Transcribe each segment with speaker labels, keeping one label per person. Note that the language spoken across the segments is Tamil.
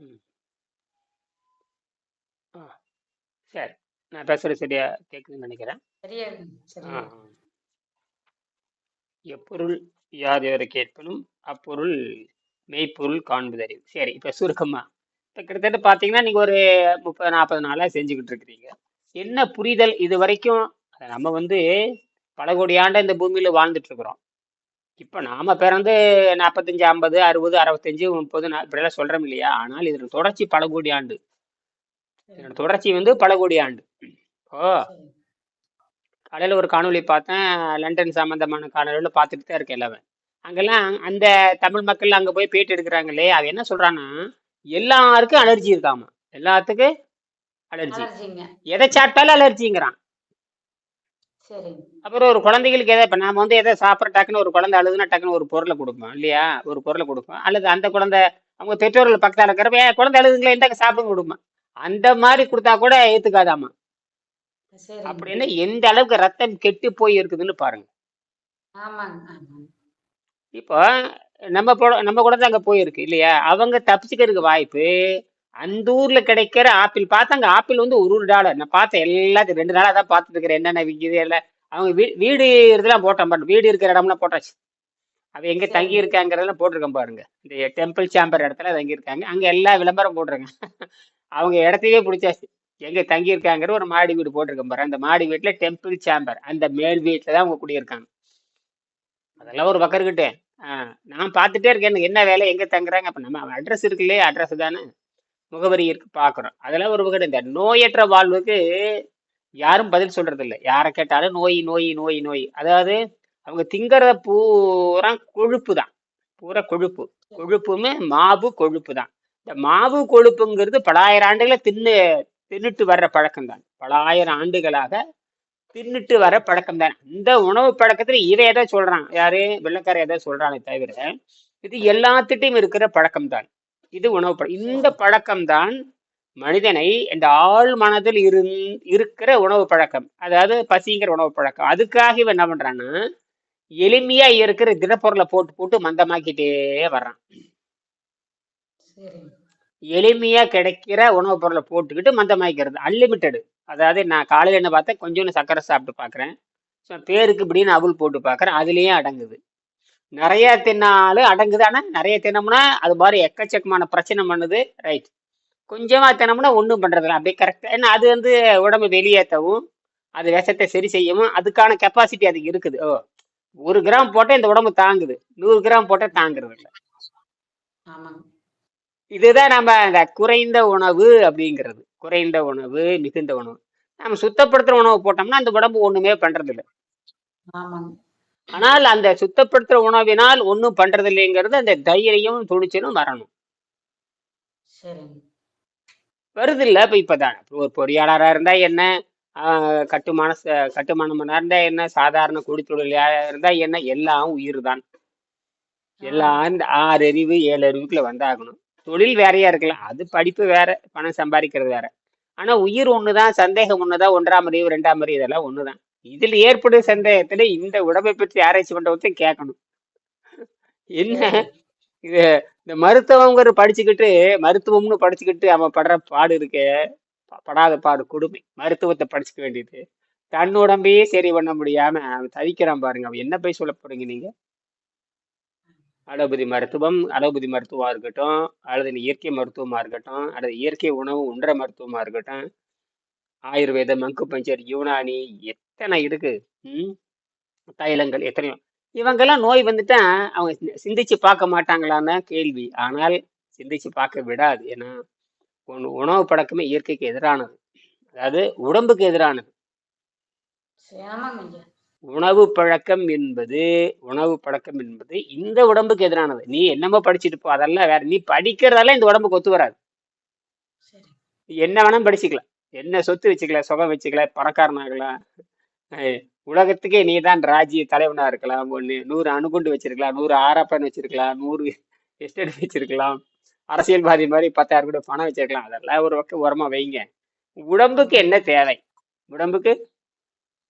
Speaker 1: ம். ஆ. சரி. நான் பேசுறது சரியா கேக்குதுன்னு நெனைக்கிறேன்.
Speaker 2: சரியா இருக்குங்க.
Speaker 1: ஆ,
Speaker 2: சரியா
Speaker 1: ஆ. எப்பொருள் யாதொரு கேட்பினும் அப்பொருள் மெய்ப்பொருள் காண்பதறிவு. சரி, இப்ப சுருக்கமா. இப்ப கிட்டத்தட்ட பார்த்தீங்கன்னா, நீங்க ஒரு 30, 40 நாளா செஞ்சுகிட்டு இருக்கிறீங்க. என்ன புரிதல் இதுவரைக்கும் நம்ம வந்து பல கோடி ஆண்டு இந்த பூமியில வாழ்ந்துட்டு இருக்கிறோம். இப்ப நாம பிறந்து 45, 50, 60, 65, 30 நா இப்படியெல்லாம் சொல்றோம் இல்லையா? ஆனால் இதோட தொடர்ச்சி பல கோடி ஆண்டு. இதோட. தொடர்ச்சி வந்து பல கோடி ஆண்டு.
Speaker 2: சரிங்க.
Speaker 1: காலையில ஒரு காணொளி பார்த்தேன். லண்டன் சம்பந்தமான காணொளில பார்த்துட்டு தான் இருக்கேன் எல்லாமே. அங்கெல்லாம் அந்த தமிழ் மக்கள் அங்க போய் பேட்டி எடுக்குறாங்களே, அவன் என்ன சொல்றான்னா, எல்லாருக்கும் அலர்ஜி இருக்காமா. எல்லாத்துக்கும் அலர்ஜி. எத சாப்பிட்டாலும் அலர்ஜிங்கிறான். அப்புறம் ஒரு குழந்தைகளுக்கு எத இப்ப நாம வந்து எத சாப்பிட்ற டக்குன்னு ஒரு குழந்தை அழுதுன்னா டக்குன்னு ஒரு பொருள குடுப்போம் இல்லையா? ஒரு பொருள குடுப்போம். அல்லது அந்த குழந்தை அவங்க பெற்றோர்கள் பக்கத்துல இருக்கிறப்ப, "ஏன் குழந்தை அழுதுங்களே இந்தாங்க சாப்பிடுங்க" குடுப்போம். அந்த மாரி குடுத்தா கூட.
Speaker 2: சரிங்க.
Speaker 1: அப்படின்னு எந்த அளவுக்கு ரத்தம் கெட்டு போய் இருக்குதுன்னு பாருங்க. இப்போ நம்ம நம்ம குழந்தை அங்க போயிருக்கு இல்லையா? அவங்க தப்பிச்சுக்கிறதுக்கு வாய்ப்பு, அந்த ஊர்ல கிடைக்கிற ஆப்பிள் பார்த்தா அங்க ஆப்பிள் வந்து ஒரு ஒரு டாலர். நான் பார்த்தேன் எல்லாத்தையும் 2 நாளா தான் பார்த்துட்டு இருக்கிறேன். என்னென்ன விக்குது எல்லாம். அவங்க வீ வீடு இதெல்லாம் போட்டான் பாருங்க. வீடு இருக்கிற இடம்லாம் போட்டாச்சு. அவன் எங்க தங்கி. இருக்காங்கிறதெல்லாம் போட்டிருக்கேன் பாருங்க. இந்த டெம்பிள் சேம்பர் இடத்துல தங்கி இருக்காங்க. அங்க எல்லா விளம்பரம் போட்டிருக்கேன். அவங்க இடத்தையே புடிச்சாச்சு. எங்க தங்கி இருக்காங்கிற ஒரு மாடி வீடு போட்டிருக்கேன் பாரு. அந்த மாடி வீட்ல டெம்பிள் சேம்பர். அந்த மேல் வீட்ல தான் அவங்க குடியிருக்காங்க. அதெல்லாம் ஒரு பக்கம் இருக்கட்டும். ஆ, நான் பார்த்துட்டே இருக்கேன். என்ன வேலை? எங்க தங்குறாங்க? அப்ப நம்ம அட்ரஸ் இருக்கு இல்லையா? அட்ரஸ் தானே. முகவரி இருக்கு பார்க்குறோம். அதெல்லாம் ஒரு பக்கம். இந்த நோயற்ற வாழ்வுக்கு யாரும் பதில் சொல்றது இல்லை யாரை கேட்டாலும் நோய், நோய், நோய், நோய். அதாவது அவங்க திங்கிறத பூரா கொழுப்பு தான். பூரா கொழுப்பு. கொழுப்புமே மாவு கொழுப்பு தான். இந்த மாவு கொழுப்புங்கிறது பலாயிரம் ஆண்டுகளை தின்னு தின்னுட்டு வர்ற பழக்கம் தான். பலாயிரம் ஆண்டுகளாக தின்னுட்டு வர பழக்கம் தான். இந்த உணவு பழக்கத்துல இவன் எதை சொல்றான். யாரு? வெள்ளைக்காரன் எதை சொல்றானே தவிர, இது எல்லாத்துட்டயும் இருக்கிற பழக்கம் தான். இது உணவு பழ இந்த பழக்கம் தான் மனிதனை இந்த ஆழ் மனதில் இருந் இருக்கிற உணவு பழக்கம். அதாவது பசிங்கிற உணவு பழக்கம். அதுக்காக இவன் என்ன பண்றான்னா, எளிமையா இருக்கிற திடப்பொருள போட்டு போட்டு மந்தமாக்கிட்டே வர்றான். எளிமையா கிடைக்கிற உணவு பொருள போட்டுக்கிட்டு மந்தமாக்கிறது. அன்லிமிட்டெட். அதாவது நான் காலையில என்ன பார்த்தேன், கொஞ்சோண்டு சர்க்கரை சாப்பிட்டு பார்க்குறேன். ஸோ பேருக்கு இப்படின்னு அவல் போட்டு பார்க்குறேன். அதுலயும் அடங்குது. நெறைய தின்னாலும் அடங்குது. ஆனா நெறைய தின்னோம்னா, அது மாரி எக்கச்சக்கமான பிரச்சனை பண்ணுது. ரைட். கொஞ்சமா தின்னோம்னா ஒண்ணும் பண்றதில்ல. அப்படியே கரெக்ட்டா ஏன்னா அது வந்து உடம்பு வெளியேத்தவும், அது விஷத்த சரி செய்யவும் அதுக்கான கெப்பாசிட்டி அதுக்கு இருக்குது. ஓ! 1 கிராம் போட்டா இந்த உடம்பு தாங்குது. 100 கிராம் போட்டா தாங்குறது இல்ல. இதுதான் நம்ம அந்த குறைந்த உணவு அப்படிங்கிறது. குறைந்த உணவு, மிகுந்த உணவு. நம்ம சுத்தப்படுத்துற உணவு போட்டோம்னா, அந்த உடம்பு ஒண்ணுமே பண்றதில்ல.
Speaker 2: ஆமாங்க.
Speaker 1: ஆனால் அந்த சுத்தப்படுத்துற உணவினால் ஒண்ணும் பண்றதில்லைங்கிறது அந்த தைரியம், துணிச்சலும் வரணும்.
Speaker 2: சரிங்க.
Speaker 1: வருதுல்ல இப்ப இப்பதான். ஒரு பொறியாளரா இருந்தா என்ன? கட்டுமான கட்டுமானமனா இருந்தா என்ன? சாதாரண கூலித்தொழிலா இருந்தா என்ன? எல்லாம் உயிர் தான். எல்லாம். இந்த 6 அறிவு, 7 அறிவுக்குள்ள வந்தாகணும். தொழில் வேறையா இருக்கலாம். அது படிப்பு வேற, பணம் சம்பாதிக்கிறது வேற. ஆனா உயிர் ஒண்ணுதான், சந்தேகம் ஒண்ணுதான். 1ஆம் அறிவு, 2ஆம் அறிவு இதெல்லாம் ஒண்ணுதான். இதில் ஏற்படும் சந்தேகத்துல இந்த உடம்பை பற்றி ஆராய்ச்சி பண்றவர்ட்ட கேட்கணும். என்ன. இது இந்த மருத்துவம்ங்கிற படிச்சுக்கிட்டு, மருத்துவம்னு படிச்சுக்கிட்டு அவன் படுற பாடு இருக்கே, படாத பாடு கொடுமை. மருத்துவத்த படிச்சுக்க வேண்டியது. தன் உடம்பையே சரி பண்ண முடியாம அவன் தவிக்கிறான் பாருங்க. அவன் என்ன போய் சொல்லப் போறீங்க நீங்க? அலோபதி மருத்துவம், அலோபதி மருத்துவமா இருக்கட்டும், அல்லது இயற்கை மருத்துவமா இருக்கட்டும், அல்லது இயற்கை உணவு உண்ற மருத்துவமா இருக்கட்டும், ஆயுர்வேதம், அக்குபஞ்சர், யுனானி எத்தனை இருக்கு. ம். தைலங்கள் எத்தனையோ. இவங்கெல்லாம் நோய் வந்துட்டா அவங்க சிந்திச்சு பார்க்க மாட்டாங்களான்னா கேள்வி. ஆனால் சிந்திச்சு பார்க்க விடாது. ஏன்னா, உண உணவு பழக்கமே இயற்கைக்கு எதிரானது. அதாவது உடம்புக்கு எதிரானது. உணவு பழக்கம் என்பது உணவு பழக்கம் என்பது இந்த உடம்புக்கு எதிரானது. நீ என்னமோ படிச்சுட்டு போ. அதெல்லாம் வேற. நீ படிக்கிறதெல்லாம் இந்த உடம்புக்கு ஒத்து வராது. என்ன வேணாலும் படிச்சுக்கலாம். என்ன சொத்து வச்சுக்கலாம், சுகம் வச்சுக்கலாம், பணக்காரன் ஆகலாம். அ உலகத்துக்கே நீ தான் ராஜ்ய தலைவனா இருக்கலாம். ஒண்ணு 100 அணுகுண்டு வச்சிருக்கலாம், 100 ஆரப்பன் வச்சிருக்கலாம், 100 எஸ்டேட் வச்சிருக்கலாம். அரசியல்வாதி மாரி 10,000 கோடி பணம் வச்சிருக்கலாம். அதெல்லாம் ஒரு பக்கம் ஓரமா வைங்க. உடம்புக்கு என்ன தேவை? உடம்புக்கு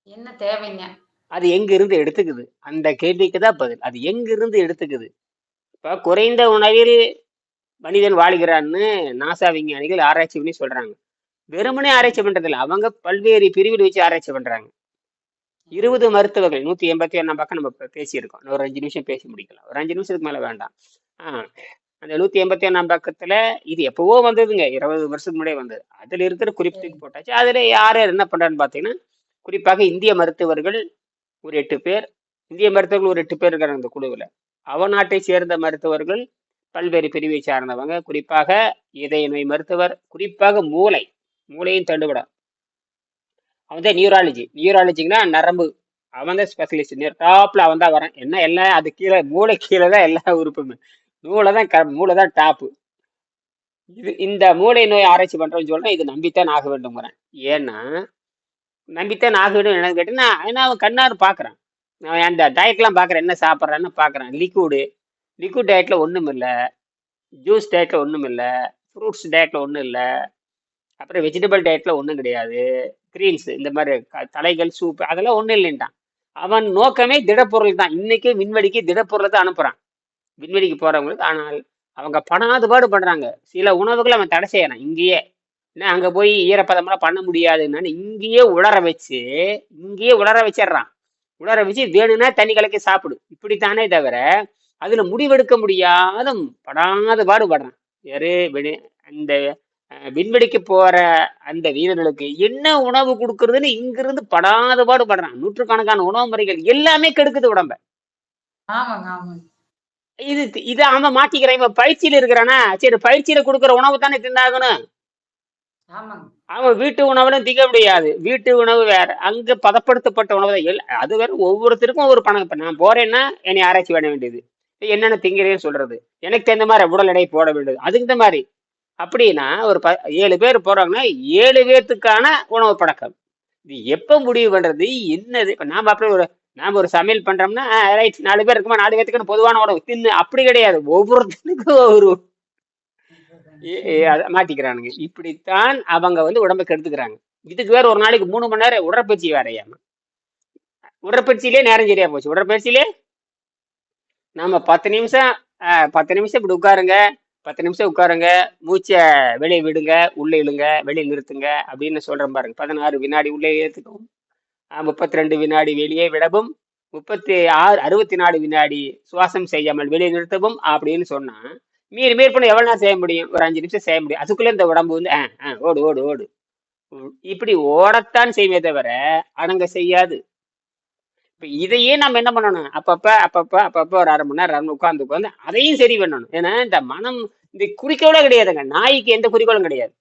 Speaker 2: என்ன தேவைங்க?
Speaker 1: அது எங்கிருந்து எடுத்துக்குது? அந்த கேள்விக்கு தான் பதில். அது எங்கிருந்து எடுத்துக்குது? இப்ப குறைந்த உணவில் மனிதன் வாழ்கிறான்னு நாசா விஞ்ஞானிகள் ஆராய்ச்சி பண்ணி சொல்றாங்க வெறுமனே ஆராய்ச்சி பண்றதில்ல. அவங்க பல்வேறு பிரிவில் வச்சு ஆராய்ச்சி பண்றாங்க. இருபது மருத்துவர்கள் நூத்தி எண்பத்தி ஒன்னாம் பக்கம் நம்ம பேசியிருக்கோம். ஒரு அஞ்சு நிமிஷம் பேசி முடிக்கலாம். ஒரு அஞ்சு நிமிஷத்துக்கு மேல வேண்டாம். ஆஹ் அந்த நூத்தி எண்பத்தி ஒன்னாம் பக்கத்துல இது எப்பவோ வந்ததுங்க. இருபது வருஷத்துக்கு முன்னாடியே வந்தது. அதுல இருக்கிற குறிப்புக்கு போட்டாச்சு. அதுல யார் யார் என்ன பண்றான்னு பாத்தீங்கன்னா குறிப்பாக இந்திய மருத்துவர்கள் ஒரு எட்டு பேர் இந்திய மருத்துவர்கள் ஒரு எட்டு பேர் இருக்கிறாங்க இந்த குழுவுல. அவ நாட்டை சேர்ந்த மருத்துவர்கள் பல்வேறு பிரிவை சார்ந்தவங்க. குறிப்பாக இதய நோய் மருத்துவர் குறிப்பாக மூளை. மூளையும் தண்டுவிடும் அவன் தான் நியூராலஜி நியூராலஜிங்கன்னா நரம்பு. அவன் தான் ஸ்பெஷலிஸ்ட் டாப்பில் அவன் தான் வரான் என்ன எல்லாம் அது கீழே மூளை கீழே தான் எல்லா உறுப்புமே. மூளை தான் க மூளை தான் டாப்பு இது இந்த மூளை நோய் ஆராய்ச்சி பண்றோம்னு சொல்கிறேன் இது நம்பித்தான் ஆக வேண்டும்ங்கிறேன். ஏன்னா நம்பித்தான் ஆக வேண்டும் என்னன்னு கேட்டேன்னா ஏன்னா அவன் கண்ணாறு பார்க்குறான். நான் அந்த டயட்லாம் பார்க்குறேன் என்ன சாப்பிட்றான்னு பார்க்குறான். லிக்விடு லிக்விட் டயட்டில் ஒன்றும் இல்லை ஜூஸ் டயட்டில் ஒன்றும் இல்லை ஃப்ரூட்ஸ் டயட்டில் ஒன்றும் இல்லை அப்புறம் வெஜிடபிள் டயட்டில் ஒன்றும் கிடையாது. கிரீன்ஸ் இந்த மாதிரி க- தலைகள் சூப் அதெல்லாம் ஒன்றும் இல்லைன்ட்டான் அவன் நோக்கமே திடப்பொருள் தான். இன்னைக்கே விண்வெளிக்கு திடப்பொருளை தான் அனுப்புகிறான் விண்வெளிக்கு போகிறவங்களுக்கு ஆனால் அவங்க பணாதுபாடு பண்ணுறாங்க சில உணவுகளை அவன் தடை செய்யறான். இங்கேயே. என்ன அங்கே போய் ஈரப்பதமெல்லாம் பண்ண முடியாதுன்னு இங்கேயே உலர வச்சு இங்கேயே உலர வச்சிடுறான். உலர வச்சு வேணும்னா தண்ணி கலக்கி சாப்பிடு. இப்படித்தானே தவிர அதில் முடிவெடுக்க முடியாத படாத பாடுபடுறான். யாரு இந்த அந்த விண்வெளிக்கு போற அந்த வீரர்களுக்கு என்ன உணவு கொடுக்கறதுன்னு இங்கிருந்து படாத பாடுபடுறான் நூற்றுக்கணக்கான உணவு முறைகள் எல்லாமே கெடுக்குது உடம்ப. இது இதை அவன் மாட்டிக்கிறான். இவன் பயிற்சியில இருக்கிறானா? சரி பயிற்சியில கொடுக்குற உணவு தானே தின்னாகணும்.
Speaker 2: ஆமாங்க.
Speaker 1: அவன் வீட்டு உணவுல திங்க முடியாது. வீட்டு உணவு வேற. அங்க பதப்படுத்தப்பட்ட உணவு அது வேற ஒவ்வொருத்தருக்கும் ஒரு பணம். இப்ப நான் போறேன்னா என்னை ஆராய்ச்சி பண்ண வேண்டியது. என்னென்ன திங்கிறேன்னு சொல்றது. எனக்கு தகுந்த மாதிரி உடல் எடை போட வேண்டியது. அதுக்கு இந்த மாதிரி அப்படின்னா ஒரு ப ஏழு பேர் போறாங்கன்னா ஏழு பேர்த்துக்கான உணவு பழக்கம். இது எப்ப முடிவு பண்றது? என்னது? இப்ப நாம அப்படியே ஒரு நாம ஒரு சமையல் பண்றோம்னா ரைட் நாலு பேர் இருக்குமா நாலு பேர்த்துக்குன்னு பொதுவான உணவு. தின்னு அப்படி கிடையாது. ஒவ்வொருத்தனுக்கும் ஒரு ஏ- அத மாட்டிக்கிறானுங்க. இப்படித்தான் அவங்க வந்து உடம்பை கெடுத்துக்கிறாங்க. இதுக்கு வேற ஒரு நாளைக்கு மூணு மணி நேரம் உடற்பயிற்சி வேறையாம உடற்பயிற்சியிலே நேரம் சரியா போச்சு. உடற்பயிற்சியிலே நாம பத்து நிமிஷம் ஆஹ், பத்து நிமிஷம் இப்படி உட்காருங்க. பத்து நிமிஷம் உட்காருங்க மூச்சை வெளியே விடுங்க உள்ளே இழுங்க வெளியே நிறுத்துங்க அப்படின்னு சொல்கிறேன் பாருங்க. பதினாறு வினாடி உள்ளே ஏற்றுக்கவும் முப்பத்தி ரெண்டு வினாடி வெளியே விடவும் முப்பத்தி ஆறு அறுபத்தி நாலு வினாடி சுவாசம் செய்யாமல் வெளியே நிறுத்தவும் அப்படின்னு சொன்னால் மீறி மேற்பண்ண எவ்வளோ நேரம் செய்ய முடியும்? ஒரு அஞ்சு நிமிஷம் செய்ய முடியும். அதுக்குள்ளே இந்த உடம்பு வந்து ஆ, ஆ, ஓடு ஓடு ஓடு. இப்படி ஓடத்தான் செய்வே தவிர அடங்க செய்யாது. இப்ப இதையே நம்ம என்ன பண்ணணும்? அப்பப்ப அப்பப்ப அப்பப்ப ஒரு அரை மணி நேரம் உட்கார்ந்து உட்காந்து அதையும் சரி பண்ணணும். ஏன்னா இந்த மனம் இந்த குறிக்கோளே கிடையாதுங்க. நாய்க்கு எந்த குறிக்கோளும் கிடையாது.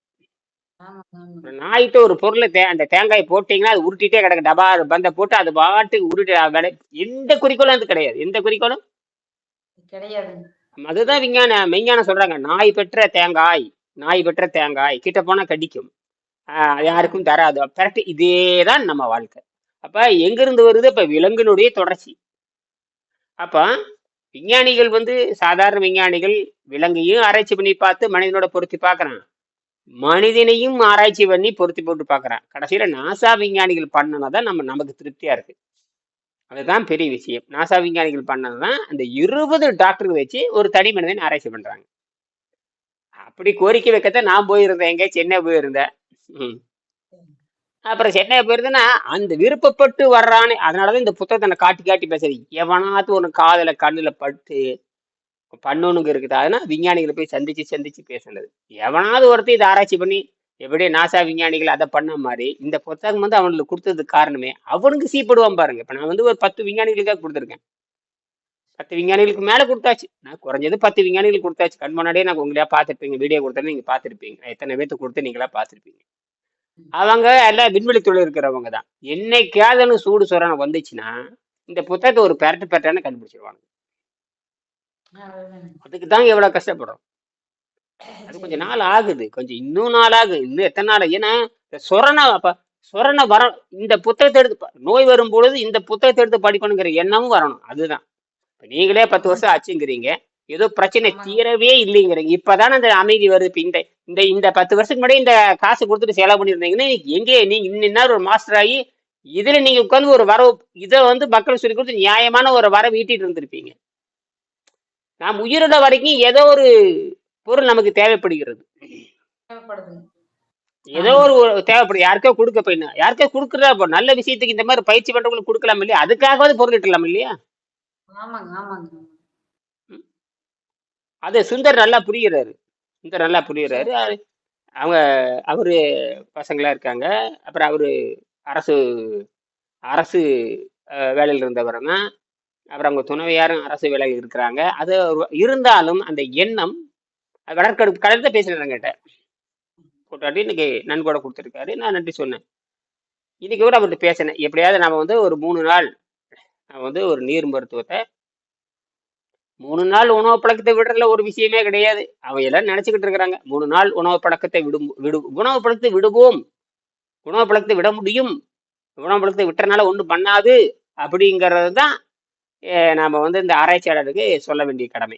Speaker 1: நாய்கிட்ட ஒரு பொருளை தே அந்த தேங்காய் போட்டீங்கன்னா அது உருட்டிட்டே கிடக்கு. டபா பந்த போட்டு அது பாட்டுக்கு உருட்டி எந்த குறிக்கோளும் அது கிடையாது. எந்த குறிக்கோளும்?
Speaker 2: கிடையாதுங்க
Speaker 1: அதுதான் விஞ்ஞான மெஞ்ஞானம் சொல்றாங்க. நாய் பெற்ற தேங்காய் நாய் பெற்ற தேங்காய். கிட்ட போனா கடிக்கும். யாருக்கும் தராது. கரெக்ட் இதேதான் நம்ம வாழ்க்கை. அப்ப எங்கிருந்து வருது? இப்ப விலங்கினுடைய தொடர்ச்சி. அப்ப விஞ்ஞானிகள் வந்து சாதாரண விஞ்ஞானிகள் விலங்கையும் ஆராய்ச்சி பண்ணி பார்த்து மனிதனோட பொருத்தி பார்க்கறான் மனிதனையும் ஆராய்ச்சி பண்ணி பொருத்தி போட்டு பார்க்கறான் கடைசியில நாசா விஞ்ஞானிகள் பண்ணனதான் நம்ம நமக்கு திருப்தியா இருக்கு. அதுதான் பெரிய விஷயம். நாசா விஞ்ஞானிகள் பண்ணதுதான் அந்த இருபது டாக்டர்கள் வச்சு ஒரு தனி மனிதன் ஆராய்ச்சி பண்றாங்க. அப்படி கோரிக்கை வைக்கத்தான் நான் போயிருந்தேன். எங்க சென்னை போயிருந்தேன்? ம். அப்புறம் சென்னை போயிருந்தேன்னா அந்த விருப்பப்பட்டு வர்றானே. அதனாலதான் இந்த புத்தகத்தை நான் காட்டி காட்டி பேசுறது எவனாவது ஒன்று காதல கண்ணுல பட்டு பண்ணணுங்க இருக்குது. அதனால விஞ்ஞானிகளை போய் சந்திச்சு சந்திச்சு பேசுனது. எவனாவது ஒருத்தர் இதை ஆராய்ச்சி பண்ணி எப்படி நாசா விஞ்ஞானிகள் அதை பண்ண மாதிரி இந்த புத்தகம் வந்து அவனுக்கு கொடுத்ததுக்கு காரணமே அவனுக்கு சீப்படுவான் பாருங்க. இப்போ நான் வந்து ஒரு பத்து விஞ்ஞானிகளுக்காக கொடுத்துருக்கேன். பத்து விஞ்ஞானிகளுக்கு மேலே கொடுத்தாச்சு. நான் குறைஞ்சது பத்து விஞ்ஞானிகளுக்கு கொடுத்தாச்சு. கண் முன்னாடியே நான் உங்களையா பார்த்துருப்பீங்க வீடியோ கொடுத்தேன்னு நீங்கள் பார்த்துருப்பீங்க. நான் எத்தனை பேர்த்து கொடுத்து நீங்களா பார்த்துருப்பீங்க. அவங்க எல்லாம் விண்வெளி தொழில் இருக்கிறவங்க தான். என்னைக்காதனு சூடு சுரணம் வந்துச்சுன்னா இந்த புத்தகத்தை ஒரு பெரட்டு பெரட்டான கண்டுபிடிச்சிருவாங்க அதுக்கு தான் எவ்வளவு கஷ்டப்படுறோம். அது கொஞ்சம் நாள் ஆகுது. கொஞ்சம் இன்னும் நாள் ஆகுது. இன்னும் எத்தனை நாள்? ஏன்னா சொரண அப்ப சொரண வர இந்த புத்தகத்தை எடுத்து நோய் வரும் பொழுது இந்த புத்தகத்தை எடுத்து படிக்கணுங்கிற எண்ணமும் வரணும். அதுதான். இப்ப நீங்களே பத்து வருஷம் ஆச்சுங்கிறீங்க. ஏதோ பிரச்சனை. தீரவே இல்லைங்கிறீங்க. இப்பதானே அந்த அமைதி வருது. இப்ப இந்த இந்த இந்த பத்து வருஷத்துக்கு முன்னாடி இந்த காசு கொடுத்துட்டு செலவு பண்ணியிருந்தீங்கன்னா எங்கே? நீங்க இன்னும் ஒரு மாஸ்டர் ஆகி இதுல நீங்க உட்கார்ந்து ஒரு வரவு இதை வந்து மக்கள் சொல்லி கொடுத்து நியாயமான ஒரு வரவு ஈட்டிட்டு இருந்திருப்பீங்க. நாம் உயிரோட வரைக்கும் ஏதோ ஒரு பொருள் நமக்கு தேவைப்படுகிறது. ஏதோ ஒரு தேவைப்படும் யாருக்கோ கொடுக்க போய் யாருக்கோ கொடுக்குறா இப்போ நல்ல விஷயத்துக்கு இந்த மாதிரி பயிற்சி பண்றவங்களுக்கு கொடுக்கலாம் இல்லையா? அதுக்காகவாது பொருள் இட்டலாம் இல்லையா?
Speaker 2: ஆமாங்க ஆமாங்க.
Speaker 1: அது சுந்தர் நல்லா புரிகிறாரு சுந்தர் நல்லா புரிகிறாரு அது- அவங்க அவரு பசங்களா இருக்காங்க. அப்புறம் அவரு அரசு அரசு வேலையில் இருந்தவர் தான். அப்புறம் அவங்க துணைவியாரும் அரசு வேலையில் இருக்கிறாங்க. அது இருந்தாலும் அந்த எண்ணம் கடற்கடு கடற்க பேசினேன் கிட்ட கூட்டாட்டி இன்னைக்கு நன்கொடை கொடுத்துருக்காரு. நான் நன்றி சொன்னேன். இன்னைக்கு கூட அவர்கிட்ட பேசினேன். எப்படியாவது நம்ம வந்து ஒரு மூணு நாள் நான் வந்து ஒரு நீர் மருத்துவத்தை மூணு நாள் உணவு பழக்கத்தை விடுறதுல ஒரு விஷயமே கிடையாது. அவங்க எல்லாம் நினைச்சுக்கிட்டு இருக்கிறாங்க. மூணு நாள் உணவு பழக்கத்தை விடும் விடு உணவு பழக்கத்தை விடுவோம். உணவு பழக்கத்தை விட முடியும். உணவு பழக்கத்தை விட்டுறனால ஒன்றும் பண்ணாது அப்படிங்கிறது தான் நாம் வந்து இந்த ஆராய்ச்சியாளருக்கு சொல்ல வேண்டிய கடமை.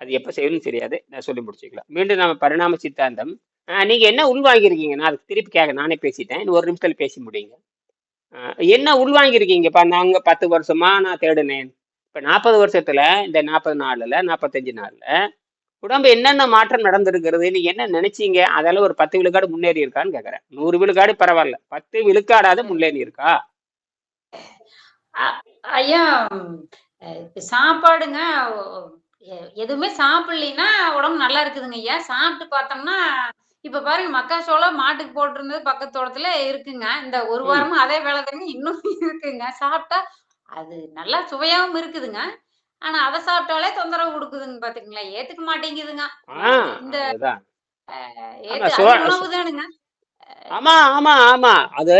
Speaker 1: அது எப்போ செய்யணும்னு தெரியாது. நான் சொல்லி முடிச்சுக்கலாம். மீண்டும் நம்ம பரிணாம சித்தாந்தம். நீங்கள் என்ன உள்வாங்கியிருக்கீங்க நான் அதுக்கு திருப்பி கேட்க நானே பேசிட்டேன். இன்னும் ஒரு நிமிஷத்தில் பேசி முடியுங்க. ஆஹ் என்ன உள்வாங்கியிருக்கீங்கப்பா? நாங்கள் பத்து வருஷமா நான் தேடினேன். இப்ப நாற்பது வருஷத்துல இந்த நாற்பது நாள்ல நாற்பத்தஞ்சு நாள்ல உடம்பு என்னென்ன மாற்றம் நடந்திருக்கிறது நீங்க என்ன நினைச்சீங்க? அதெல்லாம் ஒரு பத்து விழுக்காடு முன்னேறி இருக்கான்னு கேக்குறேன். நூறு விழுக்காடு பரவாயில்ல. பத்து விழுக்காடாவது முன்னேறி இருக்கா?
Speaker 2: ஐயா சாப்பாடுங்க எதுவுமே சாப்பிடலைன்னா உடம்பு நல்லா இருக்குதுங்க ஐயா. சாப்பிட்டு பார்த்தோம்னா இப்ப பாருங்க மக்காச்சோளம் மாட்டுக்கு போட்டிருந்தது பக்கத்து தோட்டத்துல இருக்குங்க. இந்த ஒரு
Speaker 1: ம்.
Speaker 2: வாரமா அதே வேலை தாங்க இன்னும் இருக்குங்க. சாப்பிட்டா அது நல்லா சுவையாவும் இருக்குதுங்க. ஆனா அதை சாப்பிட்டாலே தொந்தரவு கொடுக்குதுங்க பாத்துக்கங்களா ஏத்துக்க மாட்டேங்குதுங்க. இந்த உணவு தானுங்க
Speaker 1: ஆமா ஆமா ஆமா அது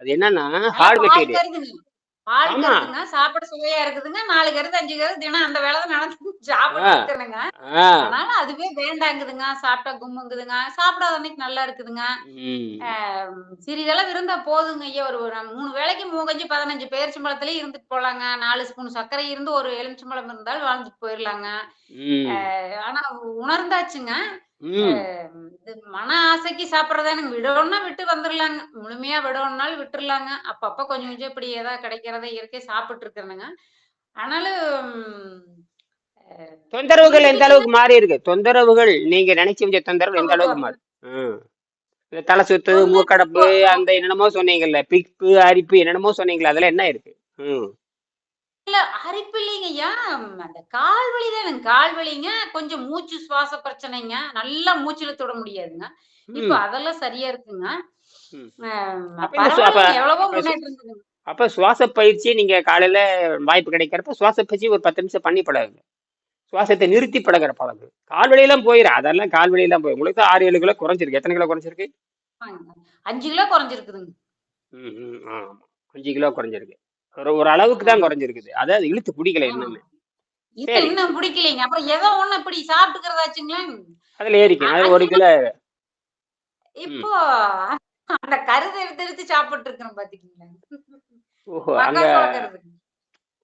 Speaker 1: அது என்னன்னா ஹார்ட் மெட்டீரியல்
Speaker 2: கருதுங்க சாப்பிட சுவையா இருக்குதுங்க நாலு கருது அஞ்சு கருது தினம் அந்த வேலை தான் நடந்து
Speaker 1: ஆஹ்
Speaker 2: அதனால அதுவே வேண்டாங்குதுங்க சாப்பிட்டா கும்முங்குதுங்க சாப்பிடாத அன்னைக்கு நல்லா இருக்குதுங்க. சிறிதளவு இருந்தா போதுங்க ஐயா ஒரு மூணு வேளைக்கு மூக்கஞ்சு பதினஞ்சு பேரிச்சம்பழத்திலே இருந்துட்டு போலாங்க. நாலு ஸ்பூன் சர்க்கரை இருந்து ஒரு எலுமிச்சம்பழம் இருந்தாலும் வாழ்ந்துட்டு போயிடலாங்க ஆனா உணர்ந்தாச்சுங்க. இது மன ஆசைக்கு சாப்பிட்றதானுங்க விடணும்னா விட்டு வந்துடலாங்க முழுமையா விடணும்னாலும் விட்டுறலாங்க அப்பப்ப கொஞ்சம் கொஞ்சம் இப்படி ஏதாவது கிடைக்கிறத இயற்கை சாப்பிட்டு இருக்கிறேனுங்க ஆனாலும்
Speaker 1: தொந்தரவுகள் எந்த அளவுக்கு மாறி இருக்கு? தொந்தரவுகள் நீங்க நினைச்சு வச்ச தொந்தரவு எந்த அளவுக்கு மாறி. இந்த தலை சுத்து மூக்கடப்பு அந்த என்னென்னமோ சொன்னீங்கல்ல பிக்கு அரிப்பு என்னென்னமோ சொன்னீங்கல்ல அதெல்லாம் என்ன இருக்கு? ம்.
Speaker 2: இல்ல அரிப்பு இல்லைங்க ஐயா ம், அந்த கால் வலி தானுங்க. கால் வலிங்க கொஞ்சம் மூச்சு சுவாச பிரச்சனைங்க. நல்லா மூச்சுல தொட முடியாதுங்க. இப்ப
Speaker 1: ம்.
Speaker 2: அதெல்லாம் சரியா இருக்குங்க.
Speaker 1: ம். அப்ப இந்த சு- அப்ப
Speaker 2: பரவாயில்லைங்க எவ்வளவோ
Speaker 1: அப்ப சு-
Speaker 2: முன்னேற்றம் இருக்குதுங்க
Speaker 1: அப்ப சுவாச பயிற்சி நீங்க காலையில வாய்ப்பு கிடைக்கிறப்ப சுவாச பயிற்சி ஒரு பத்து நிமிஷம் பண்ணி பழகுங்க. சுவாசத்தை நிறுத்தி பழகுற பழகு. கால் வலியெல்லாம் போயிடும் அதெல்லாம் கால் வலியெல்லாம் போயிடும் உங்களுக்கு தான் ஆறு ஏழு கிலோ குறைஞ்சிருக்கு. எத்தனை கிலோ குறைஞ்சிருக்கு?
Speaker 2: ஆமாங்க. அஞ்சு கிலோ குறைஞ்சிருக்குதுங்க.
Speaker 1: ம் ம் அஞ்சு கிலோ குறைஞ்சிருக்கு. ஒரு அளவுக்கு தான் குறைஞ்சிருக்குது. அதாவது இழுத்து பிடிக்கல
Speaker 2: ஆமா.
Speaker 1: இன்னுமே.
Speaker 2: பிடிக்கலைங்க. அப்புறம் ஏதோ ஒண்ணு இப்படி சாப்பிட்டுக்கிறதாச்சுங்களா
Speaker 1: அதுல ஏறிக்கும் அது ஒரு கிலோ
Speaker 2: இப்போ அந்த கருதை எடுத்து எடுத்து சாப்பிட்டு இருக்கிறோம் பாத்தீங்களா?
Speaker 1: ஓஹோ அங்க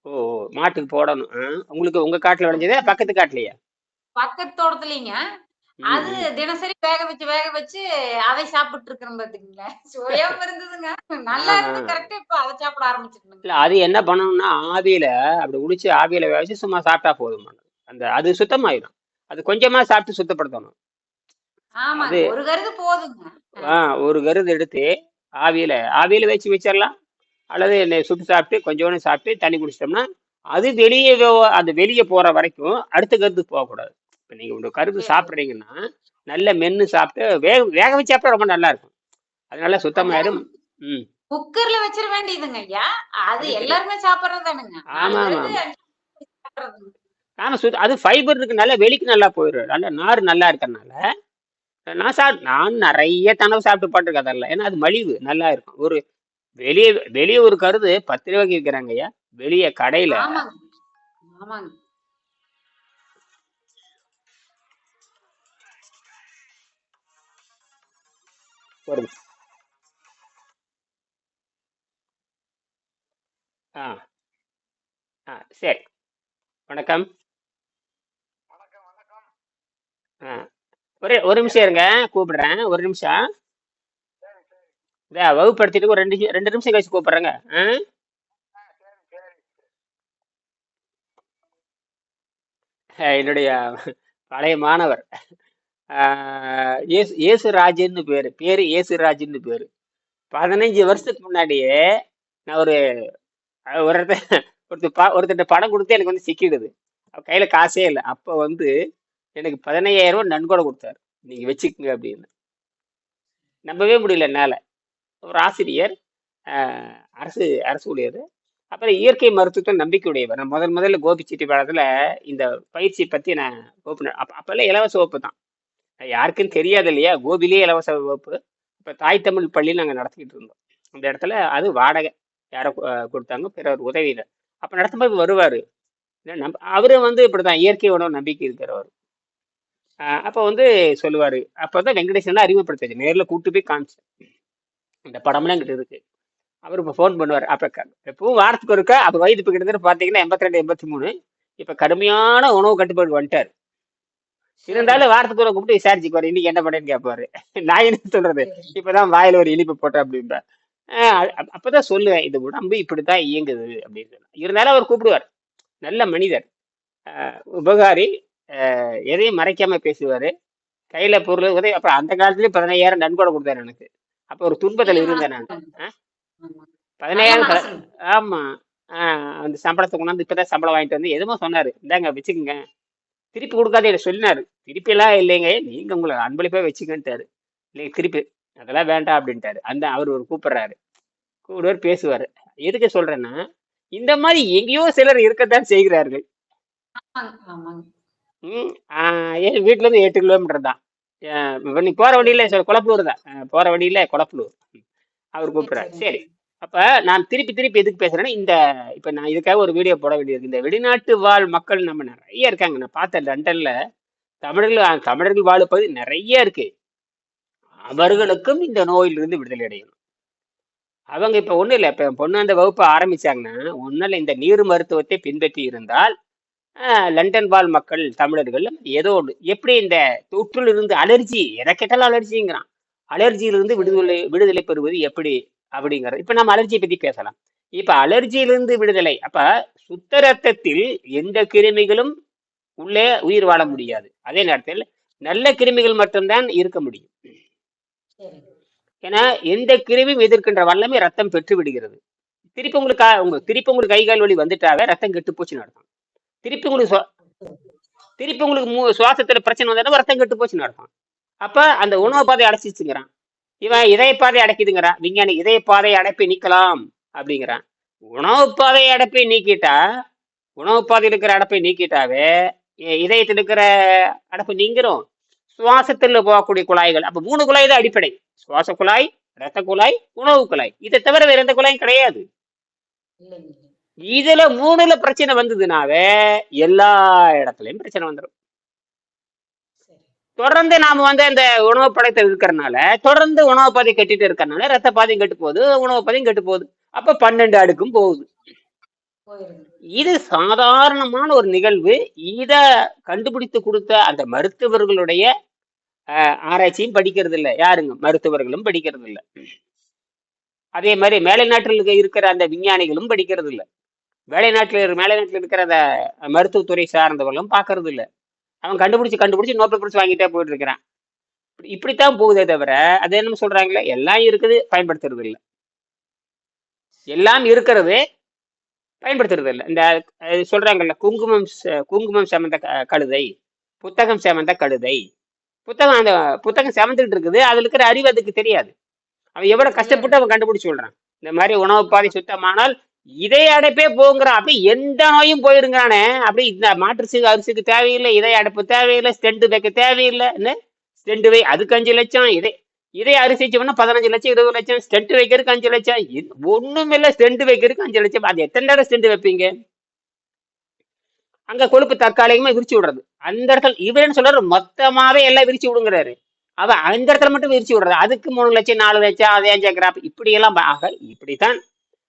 Speaker 1: ஓ மாட்டுக்கு போடணும்? உங்களுக்கு உங்க காட்டுல விளைஞ்சதே பக்கத்து காட்டுலயா?
Speaker 2: பக்கத்து தோட்டத்துலீங்க. அது. தினசரி வேக வச்சு வேக வச்சு அதை சாப்பிட்டு இருக்கிறோம் பாத்தீங்களா? சுவையாம இருந்ததுங்க நல்லா இருந்து. கரெக்டா இப்ப அதை சாப்பிட ஆரம்பிச்சிருந்தேங்க
Speaker 1: இல்ல அது என்ன பண்ணணும்னா ஆவியில அப்படி உடிச்சு ஆவியில வேக வச்சு சும்மா சாப்பிட்டா போதும். அந்த அது சுத்தமாயிடும் அது கொஞ்சமா சாப்பிட்டு சுத்தப்படுத்தணும்.
Speaker 2: ஒரு கருது போதுங்க.
Speaker 1: ஆ. ஒரு கருது எடுத்து ஆவியில ஆவியில வச்சு வச்சிடலாம். அல்லது சுட்டு சாப்பிட்டு கொஞ்சோண்டு சாப்பிட்டு தண்ணி குடிச்சிட்டோம்னா அது வெளியே அது வெளியே போற வரைக்கும் அடுத்த கருத்துக்கு போகக்கூடாது. இப்போ நீங்க ஒரு கருது
Speaker 2: சரி.
Speaker 1: சாப்பிட்றீங்கன்னா நல்ல மென்னு சாப்பிட்டு வேக வேக வச்சு சாப்பிட்டா ரொம்ப நல்லா இருக்கும் அதனால சுத்தமாயிடும் ம்.
Speaker 2: குக்கர்ல வச்சிட வேண்டியதுங்க ஐயா. அது. எல்லாருமே சாப்பிடுறதானுங்க
Speaker 1: ஆமா ஆமா. ஆமா சுத்த அது ஃபைபர் இருக்கு நல்லா வெளிக்கு நல்லா போயிடும் நல்ல நார் நல்லா இருக்கறனால நான் சாப் நான் நிறைய தனவு சாப்பிட்டு பாட்டுருக்கேன் அதெல்லாம். ஏன்னா அது மலிவு நல்லா இருக்கும் ஒரு வெளியே வெளியே ஒரு கருது பத்து ரூபாய்க்கு விற்கிறாங்க ஐயா. வெளியே கடையில
Speaker 2: ஆமாங்க.
Speaker 1: ஒரு ஆ ஆ சரி. வணக்கம். ஆ ஒரு ஒரு நிமிஷம் இருங்க கூப்பிடுறேன். ஒரு நிமிஷம். இதா வகுப்படுத்திட்டு ஒரு ரெண்டு ரெண்டு நிமிஷம் கழிச்சு கூப்பிடுறேங்க. ஆ? என்னுடைய பழைய மாணவர். ஏசு இயேசு பேர் பேர். பேரு இயேசுராஜன்னு பேர். பதினஞ்சு வருஷத்துக்கு முன்னாடியே நான் ஒரு அஹ் ஒரு இடத்த ஒருத்தர் பா ஒருத்தர் படம் கொடுத்து எனக்கு வந்து சிக்கிடுது. கையில் காசே இல்லை. அப்போ வந்து எனக்கு பதினையாயிரம் ரூபாய் நன்கொடை கொடுத்தாரு. நீங்கள் வச்சுக்கோங்க அப்படின்னு. நம்பவே முடியல என்னால். ஒரு ஆசிரியர் அரசு அரசு ஊழியர். அப்புறம் இயற்கை மருத்துவத்தில் நம்பிக்கை உடையவர் நான் முதல் முதல்ல கோபிச்செட்டிப்பாளையத்துல இந்த பயிற்சி பற்றி நான் வகுப்பு அப்போ அப்போல்லாம் இலவச வகுப்பு தான். யாருக்கும் தெரியாது இல்லையா கோபிலே இலவச வகுப்பு. இப்போ தாய் தமிழ் பள்ளியில் நாங்கள் நடத்திக்கிட்டு இருந்தோம். அந்த இடத்துல அது வாடகை. யாரோ கொடுத்தாங்க. பிறர் உதவியில் அப்போ நடத்தும்போது வருவார். நம்ப அவரும் வந்து இப்படி தான் இயற்கை உணவு நம்பிக்கை இருக்கிறவர் அப்போ வந்து சொல்லுவார். அப்போ தான் வெங்கடேசன் அறிமுகப்படுத்தாச்சு நேரில் கூட்டு போய் காமிச்சேன் இந்த படம்லாம் எங்கிட்ட இருக்கு. அவர் இப்போ ஃபோன் பண்ணுவார். அப்போ எப்பவும் வாரத்துக்கு ஒருக்கா அப்போ வயது இப்போ கிட்டத்தட்ட பார்த்தீங்கன்னா எண்பத்தி ரெண்டு எண்பத்தி மூணு. இப்போ கடுமையான உணவு கட்டுப்பாடு வந்துட்டார். இருந்தாலும் வாரத்துக்கு ஒரு கூப்பிட்டு விசாரிச்சுக்குவார் இன்னைக்கு என்ன பண்ணேன்னு கேட்பாரு நான் என்ன சொல்றது? இப்பதான் வாயில ஒரு இனிப்பு போட்டேன் அப்படின்பேன் அப்பதான் சொல்லுவேன் இது உடம்பு இப்படித்தான் இயங்குது அப்படின்னு. இருந்தாலும் அவர் கூப்பிடுவார். நல்ல மனிதர். ஆஹ் உபகாரி எதையும் மறைக்காம பேசுவாரு. கையில பொருள் உதவி அப்புறம் அந்த காலத்துலயே பதினையாயிரம் நன்கொடை கொடுத்தாரு எனக்கு. அப்ப ஒரு துன்பத்துல இருந்தேன் நான். த- ஆமா. ஆஹ் அந்த சம்பளத்தை கொண்டாந்து இப்பதான் சம்பளம் வாங்கிட்டு வந்து எதுமோ சொன்னாரு. இந்தாங்க வச்சுக்கோங்க. திருப்பி கொடுக்காதே சொன்னாரு திருப்பி எல்லாம் இல்லைங்க நீங்க உங்களை அன்பளிப்பா வச்சுக்கன்ட்டாரு. இல்லை திருப்பி அதெல்லாம் வேண்டாம் அப்படின்ட்டாரு. அந்த அவர் ஒரு கூப்பிடுறாரு. கூப்பிடுவார் பேசுவாரு. எதுக்கு சொல்றேன்னா இந்த மாதிரி எங்கேயோ சிலர் இருக்கத்தான் செய்கிறார்கள். ம், வீட்டுல இருந்து எட்டு கிலோமீட்டர் தான். நீ போற வழியில குளப்பலூர் தான். போற வழியில குளப்பலூர். அவர் கூப்பிடுறாரு. சரி. அப்போ நான் திருப்பி திருப்பி எதுக்கு பேசுகிறேன்னா இந்த இப்போ நான் இதுக்காக ஒரு வீடியோ போட வேண்டியிருக்கு இந்த வெளிநாட்டு வாழ் மக்கள் நம்ம நிறைய இருக்காங்க. நான் பார்த்தேன் லண்டனில் தமிழர்கள் தமிழர்கள் வாழும் பகுதி நிறைய இருக்கு. அவர்களுக்கும் இந்த நோயிலிருந்து விடுதலை அடையணும். அவங்க இப்போ ஒன்றும் இல்லை. இப்போ பொண்ணு அந்த வகுப்பை ஆரம்பிச்சாங்கன்னா ஒன்றும் இல்லை இந்த நீர் மருத்துவத்தை பின்பற்றி இருந்தால் லண்டன் வாழ் மக்கள் தமிழர்கள் ஏதோ ஒன்று எப்படி இந்த தொற்றிலிருந்து அலர்ஜி எதை கேட்டாலும் அலர்ஜிங்கிறான். அலர்ஜியிலிருந்து விடுதலை விடுதலை பெறுவது எப்படி? அப்படிங்கிறது. இப்ப நம்ம அலர்ஜியை பத்தி பேசலாம். இப்ப அலர்ஜியிலிருந்து விடுதலை. அப்ப சுத்த ரத்தத்தில் எந்த கிருமிகளும் உள்ளே உயிர் வாழ முடியாது. அதே நேரத்தில் நல்ல கிருமிகள் மட்டும்தான் இருக்க முடியும். ஏன்னா எந்த கிருமியும் எதிர்க்கின்ற வல்லமை ரத்தம் பெற்று விடுகிறது. திருப்பி உங்களுக்கு உங்க திருப்பி உங்களுக்கு கை கால் வலி வந்துட்டாவே ரத்தம் கெட்டு போச்சுன்னு அர்த்தம். திருப்பி உங்களுக்கு சுவா- திருப்பி உங்களுக்கு மூ சுவாசத்துல பிரச்சனை வந்தாலும் ரத்தம் கெட்டு போச்சுன்னு அர்த்தம். அப்ப அந்த உணவு பாதை அடைச்சிச்சுங்கிறான். இவன் இதய பாதை அடைக்குதுங்கிறான் விஞ்ஞானி இதய பாதை அடைப்பை நீக்கலாம் அப்படிங்கிறான். உணவு பாதை அடைப்பை நீக்கிட்டா உணவு பாதையில் இருக்கிற அடைப்பை நீக்கிட்டாவே இதயத்தில் இருக்கிற அடைப்பு நீங்கிரும். சுவாசத்தில் போகக்கூடிய குழாய்கள் அப்ப மூணு குழாய் தான் அடிப்படை. சுவாச குழாய் ரத்த குழாய் உணவு குழாய். இதை தவிர வேற எந்த குழாயும் கிடையாது. இதுல மூணுல பிரச்சனை வந்ததுனாவே எல்லா இடத்துலயும் பிரச்சனை வந்துடும் தொடர்ந்து நாம வந்து அந்த உணவு படத்தில் இருக்கிறனால தொடர்ந்து உணவு பாதை கட்டிட்டு இருக்கறனால ரத்த பாதையும் கெட்டு போகுது உணவு பாதையும் கெட்டு போகுது. அப்ப பன்னெண்டு அடுக்கும் போகுது. இது சாதாரணமான ஒரு நிகழ்வு. இத கண்டுபிடித்து கொடுத்த அந்த மருத்துவர்களுடைய அஹ், ஆராய்ச்சியும் படிக்கிறது இல்ல யாருங்க? மருத்துவர்களும் படிக்கிறது இல்ல அதே மாதிரி மேலை நாட்டில் இருக்க- இருக்கிற அந்த விஞ்ஞானிகளும் படிக்கிறது இல்ல வேலை நாட்டில் மேலை நாட்டில் இருக்கிற அந்த மருத்துவத்துறை சார்ந்தவர்களும் பார்க்கறது இல்ல அவன் கண்டுபிடிச்சி கண்டுபிடிச்சி நோபல் பிரைஸ் வாங்கிட்டே போயிட்டு இருக்கிறான் இப்படித்தான் போகுதே தவிர அது என்ன சொல்றாங்களே எல்லாம் இருக்குது பயன்படுத்துறது இல்ல எல்லாம் இருக்கிறது பயன்படுத்துறது இல்ல இந்த சொல்றாங்கல்ல குங்குமம் குங்குமம் சமந்த கழுதை புத்தகம் சமந்த கழுதை. புத்தகம் அந்த புத்தகம் சமந்துட்டு இருக்குது அதுல இருக்கிற அறிவு அதுக்கு தெரியாது. அவன் எவ்வளவு கஷ்டப்பட்டு அவன் கண்டுபிடிச்சு சொல்றான். இந்த மாதிரி உணவு பாதை சுத்தமானால் இதய அடைப்பே போங்கிறான் அப்படி எந்த நோயும் போயிருங்கிறானே அப்படி இந்த மாற்று அரிசிக்கு தேவையில்லை இதய அடைப்பு தேவையில்லை ஸ்டெண்டு வைக்க தேவையில்லை என்ன வை அதுக்கு அஞ்சு லட்சம் இதே இதே அரிசிச்சோம்னா பதினஞ்சு லட்சம் இருபது லட்சம் ஸ்டெண்ட் வைக்கிறதுக்கு அஞ்சு லட்சம் இது இல்லை ஸ்டெண்ட் வைக்கிறதுக்கு அஞ்சு லட்சம் அது எத்தனை நேரம் ஸ்டெண்ட் வைப்பீங்க? அங்க கொழுப்பு தற்காலிகமா விரிச்சு விடுறது. அந்த இடத்துல இவருன்னு சொல்றாரு? மொத்தமாவே எல்லாம் விரிச்சு விடுங்கிறாரு. அவ அந்த இடத்துல மட்டும் விரிச்சு விடுறது. அதுக்கு மூணு லட்சம் நாலு லட்சம் அதே அஞ்சு கிராப் இப்படி எல்லாம் ஆக இப்படித்தான்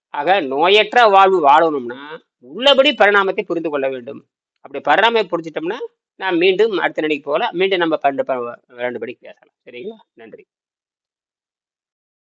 Speaker 1: ஆக நோயற்ற வாழ்வு வாழணும்னா உள்ளபடி பரிணாமத்தை புரிந்து கொள்ள வேண்டும். அப்படி பரிணாமத்தை புரிஞ்சிட்டோம்னா நான் மீண்டும் அடுத்த நடிக்கு போகலாம். மீண்டும் நம்ம பன்னெண்டு ரெண்டு படிக்கு பேசலாம். சரிங்களா? நன்றி.